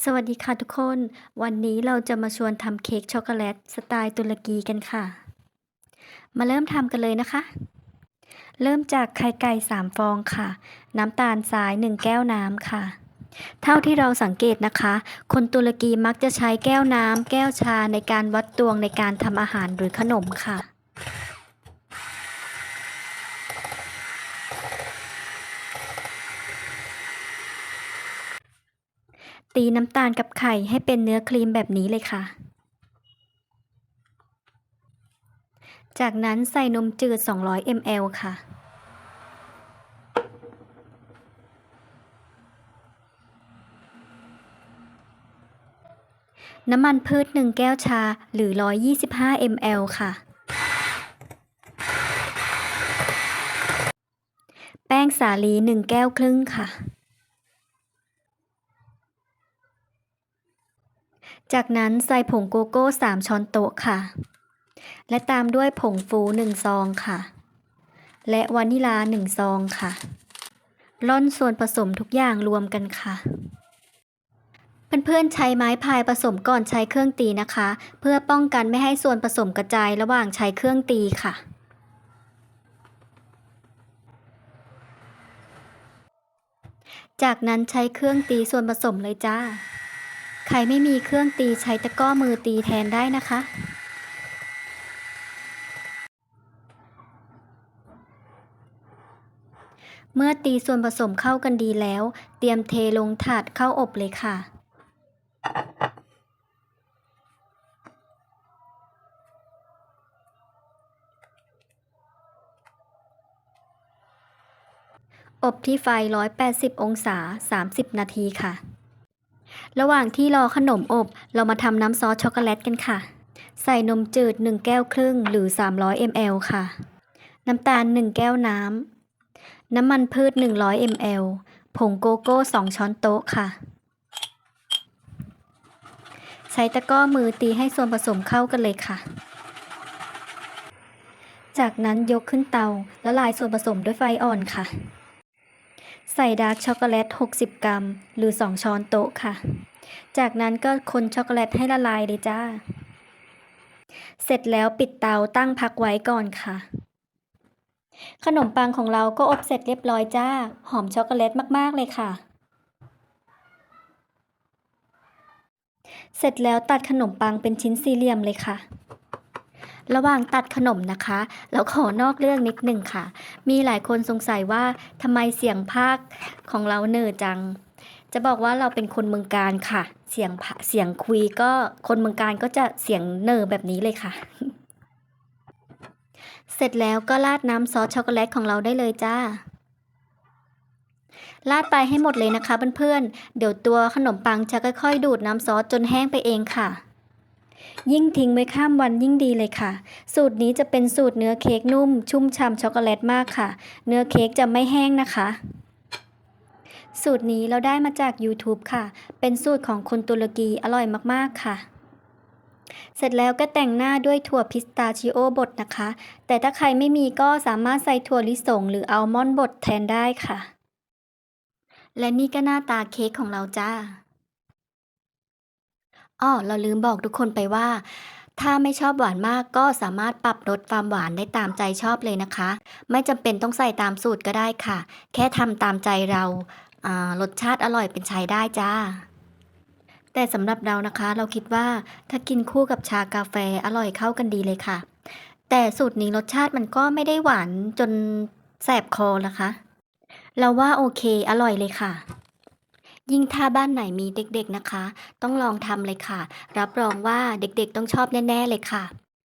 สวัสดีค่ะทุกคน วันนี้เราจะมาชวนทำเค้กช็อกโกแลตสไตล์ตุรกีกันค่ะ มาเริ่มทำกันเลยนะคะ เริ่มจากไข่ไก่3ฟองค่ะ น้ำตาลทราย 1 แก้วน้ำค่ะ เท่าที่เราสังเกตนะคะ คนตุรกีมักจะใช้แก้วน้ำแก้วชาในการวัดตวงในการทำอาหารหรือขนมค่ะ ตีน้ำตาลกับไข่ให้เป็นเนื้อครีมแบบนี้เลยค่ะ จากนั้นใส่นมจืด 200 ml ค่ะ น้ำมันพืช 1 แก้วชาหรือ 125 ml ค่ะ แป้งสาลี 1 แก้วครึ่งค่ะ จากนั้นใส่ผงโกโก้ 3 ช้อนโต๊ะค่ะ และตามด้วยผงฟู 1 ซองค่ะ และวานิลา 1 ซองค่ะ ร่อนส่วนผสมทุกอย่างรวมกันค่ะ เพื่อนๆใช้ไม้พายผสมก่อนใช้เครื่องตีนะคะ เพื่อป้องกันไม่ให้ส่วนผสมกระจายระหว่างใช้เครื่องตีค่ะจากนั้นใช้เครื่องตีส่วนผสมเลยจ้า รไม่มีเครื่องตีใช้ตะก้อมือตีแทนได้นะคะ เมื่อตีส่วนผสมเข้ากันดีแล้ว เตรียมเทลงถาดเข้าอบเลยค่ะอบที่ไฟ 180 องศา 30 นาทีค่ะ ระหว่างที่รอขนมอบ เรามาทำน้ำซอสช็อกโกแลตกันค่ะ ใส่นมจืด 1 แก้วครึ่งหรือ 300 ml ค่ะ น้ำตาล 1 แก้วน้ำ น้ำมันพืช 100 ml ผงโกโก้ 2 ช้อนโต๊ะค่ะ ใช้ตะกร้อมือตีให้ส่วนผสมเข้ากันเลยค่ะ จากนั้นยกขึ้นเตาละลายส่วนผสมด้วยไฟอ่อนค่ะ ใส่ดาร์กช็อกโกแลต 60 กรัม หรือ 2 ช้อนโต๊ะค่ะ จากนั้นก็คนช็อกโกแลตให้ละลายเลยจ้า เสร็จแล้วปิดเตาตั้งพักไว้ก่อนค่ะ ขนมปังของเราก็อบเสร็จเรียบร้อยจ้า หอมช็อกโกแลตมาก ๆ เลยค่ะ เสร็จแล้วตัดขนมปังเป็นชิ้นสี่เหลี่ยมเลยค่ะ ระหว่างตัดขนมนะคะเราขอนอกเรื่องนิดหนึ่งค่ะ มีหลายคนสงสัยว่าทำไมเสียงภาคของเราเนอจัง จะบอกว่าเราเป็นคนเมืองการค่ะ เสียงเสียงคุยก็คนเมืองการก็จะเสียงเนอแบบนี้เลยค่ะ เสร็จแล้วก็ราดน้ำซอสช็อกโกแลตของเราได้เลยจ้าราดไปให้หมดเลยนะคะเพื่อนๆ เดี๋ยวตัวขนมปังจะค่อยๆ ดูดน้ำซอสจนแห้งไปเองค่ะ ยิ่งทิ้งไว้ข้ามวันยิ่งดีเลยค่ะ สูตรนี้จะเป็นสูตรเนื้อเค้กนุ่ม ชุ่มฉ่ำช็อกโกแลตมากค่ะ เนื้อเค้กจะไม่แห้งนะคะ สูตรนี้เราได้มาจาก YouTube ค่ะ เป็นสูตรของคนตุรกีอร่อยมากๆค่ะ เสร็จแล้วก็แต่งหน้าด้วยถั่วพิสตาชิโอบดนะคะ แต่ถ้าใครไม่มีก็สามารถใส่ถั่วลิสงหรืออัลมอนด์บดแทนได้ค่ะ และนี่ก็หน้าตาเค้กของเราจ้า อ้อเราลืมบอกทุกคนไปว่า ถ้าไม่ชอบหวานมากก็สามารถปรับลดความหวานได้ตามใจชอบเลยนะคะ ไม่จำเป็นต้องใส่ตามสูตรก็ได้ค่ะ แค่ทำตามใจเราอารสชาติอร่อยเป็นใช้ได้จ้า แต่สำหรับเรานะคะ เราคิดว่าถ้ากินคู่กับชากาแฟอร่อยเข้ากันดีเลยค่ะ แต่สูตรนี้รสชาติมันก็ไม่ได้หวานจนแสบคอนะคะ เราว่าโอเคอร่อยเลยค่ะ ยิ่งถ้าบ้านไหนมีเด็กๆนะคะ ต้องลองทำเลยค่ะ รับรองว่าเด็กๆต้องชอบแน่ ๆ เลยค่ะ